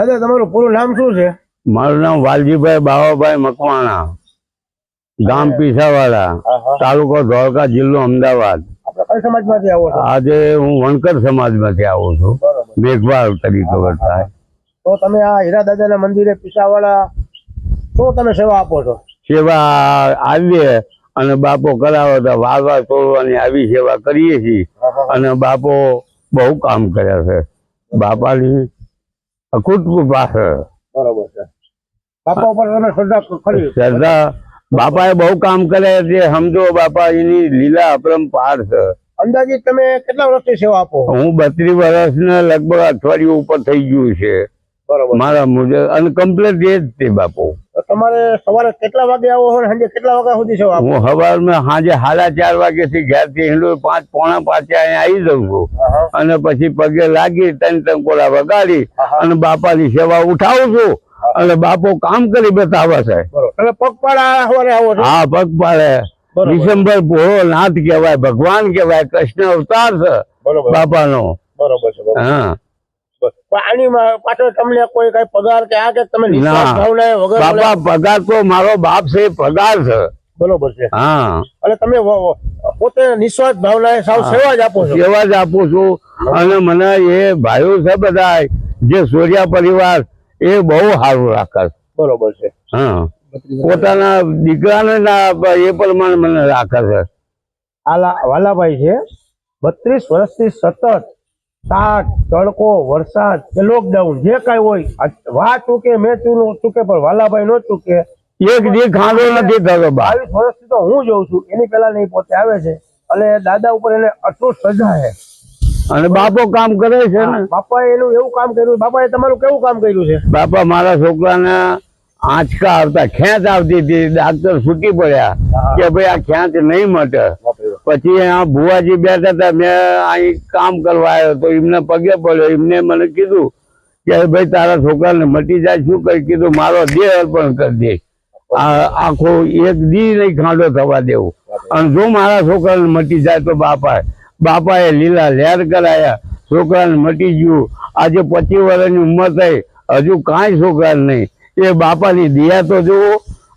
દાદા તમારું પૂરું નામ શું છે? મારું નામ વાલજીભાઈ બાવાભાઈ મકવાણા ગામ પીસાવાડા તાલુકો ધોળકા જિલ્લો અમદાવાદ. સમાજમાંથી આવો આજે હું વણકર સમાજમાંથી આવું છું. મેઘવાળ તરીકે વર્તાય તો તમે આ હીરા દાદાના મંદિરે પીસાવાળા શું તમે સેવા આપો છો? સેવા આવીએ અને બાપો કરાવે તો વાવા તોડવાની આવી સેવા કરીએ છીએ. અને બાપો બહુ કામ કર્યા છે. બાપાની કૃપા બરોબર છે. બાપા ઉપર તમે શ્રદ્ધા ખરી શ્રદ્ધા. બાપાએ બહુ કામ કર્યા છે. સમજો બાપા એની લીલા અપરંપાર છે. અંદાજિત તમે કેટલા વર્ષથી સેવા આપો? હું બત્રીસ વર્ષ ને લગભગ અઠવાડિયું ઉપર થઈ ગયું છે. બરોબર. મારા મુજબ અને કમ્પ્લેટ એ જ તે બાપુ. તમારે સવારે કેટલા વાગે આવો છો સાંજે કેટલા વાગ્યા સુધી છો હું સવારમાં સાંજે સાડા ચાર વાગે થી ઘેરથી હિન્દુ પાંચ પોણા પાંચે અહીંયા આવી જાઉં છું. અને પછી પગે લાગી ત્રણ ત્રણ કોળા વગાડી. અને બાપાની સેવા ઉઠાવું છું. અને બાપો કામ કરી બતાવે છે. અને પગપાળા સવારે આવો છો? હા પગપાળે. ડિસેમ્બર ભોળો નાથ કહેવાય ભગવાન કહેવાય કૃષ્ણ અવતાર છે બાપાનો. બરોબર છે હા. આની પાછળ તમને કોઈ કઈ પગાર કે આ કે તમે વગર બાપા પગાર તો મારો બાપ છે પગાર છે. બરોબર છે. હા. અને તમે પોતે નિસ્વાર્થ ભાવના સાવ સેવા જ આપો છો. સેવા જ આપું છું. અને મને એ ભાઈઓ છે બધા જે સૂર્યા પરિવાર એ બહુ સારું રાખે છે. બરોબર છે. હા. પોતાના દીકરાને એ પ્રમાણે મને રાખે છે. આલા વાલાભાઈ છે બત્રીસ વર્ષથી સતત તાટ તડકો વરસાદ કે લોકડાઉન જે કઈ હોય વા ચૂકે મેં ચૂકે પણ વાલાભાઈ નો ચૂકે. એક દી ખાંડો નથી થયો બાવીસ વર્ષથી તો હું જોઉં છું એની પેલા નહીં પોતે આવે છે. અને દાદા ઉપર એને અટૂટ સજા છે. અને બાપો કામ કરે છે ને? બાપાએ એનું એવું કામ કર્યું બાપાએ તમારું કેવું કામ કર્યું છે? બાપા મારા છોકરાને આંચકા આવતા ખેંચ આવતી હતી ડાક્ટર છૂટી પડ્યા કે ભાઈ આ ખેંચ નહીં મટે. પછી આ ભુવાજી બેઠા હતા, મેં અહીં કામ કરવા આવ્યો તો એમને પગે પડ્યો. એમને મને કીધું કે ભાઈ, તારા છોકરાને મટી જાય, શું કરી? કીધું, મારો દેહ અર્પણ કરી દે. આખો એક દી નહીં, ખાંડો થવા દેવું. અને જો મારા છોકરાને મટી જાય તો બાપા બાપાએ લીલા લહેર કરાયા. છોકરાને મટી ગયું. આજે પચીસ વર્ષની ઉંમર થઈ. હજુ કાંઈ છોકરા નહીં. એ બાપાની દયા તો જુઓ.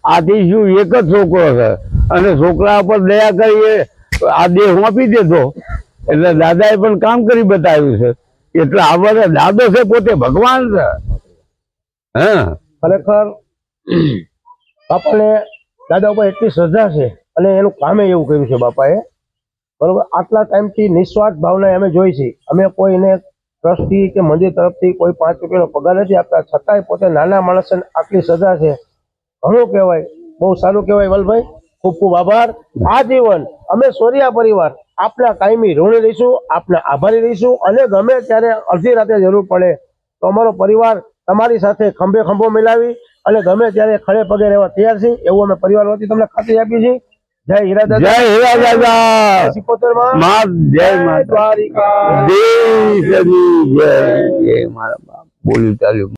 આથી શું એક જ છોકરો છે. અને છોકરા પર દયા કરીએ આ દેહ આપી દેતો. એટલે દાદાએ પણ કામ કરી બતાવ્યું છે. એટલે આ બધા દાદો છે પોતે ભગવાન છે. હા. ખરેખર આપણને દાદા ઉપર એટલી શ્રદ્ધા છે અને એનું કામે એવું કર્યું છે બાપાએ. બરોબર? આટલા ટાઈમથી નિસ્વાર્થ ભાવના અમે જોઈ છે. અમે કોઈને ટ્રસ્ટી કે મંદિર તરફથી કોઈ પાંચ રૂપિયાનો પગાર નથી આપતા. છતાંય પોતે નાના માણસને આટલી સજા છે. ઘણું કહેવાય. બહુ સારું કહેવાય વલભાઈ ખૂબ ખૂબ આભાર. આજીવન અમે સોરિયા પરિવાર આપના કાયમી ઋણી રહીશું આપના આભારી રહીશું અને ગમે ત્યારે અડધી રાતે જરૂર પડે તો અમારો પરિવાર તમારી સાથે ખંભે ખંભો મિલાવી અને ગમે ત્યારે ખડે પગે રહેવા તૈયાર છે એવું અમે પરિવાર વતી તમને ખાતરી આપી છીએ. જય હીરા જય હીરા દાદા સિકોતેરમાં જય માતા. દ્વારિકા. જય જય મારા બાપ બોલી ચાલ્યું.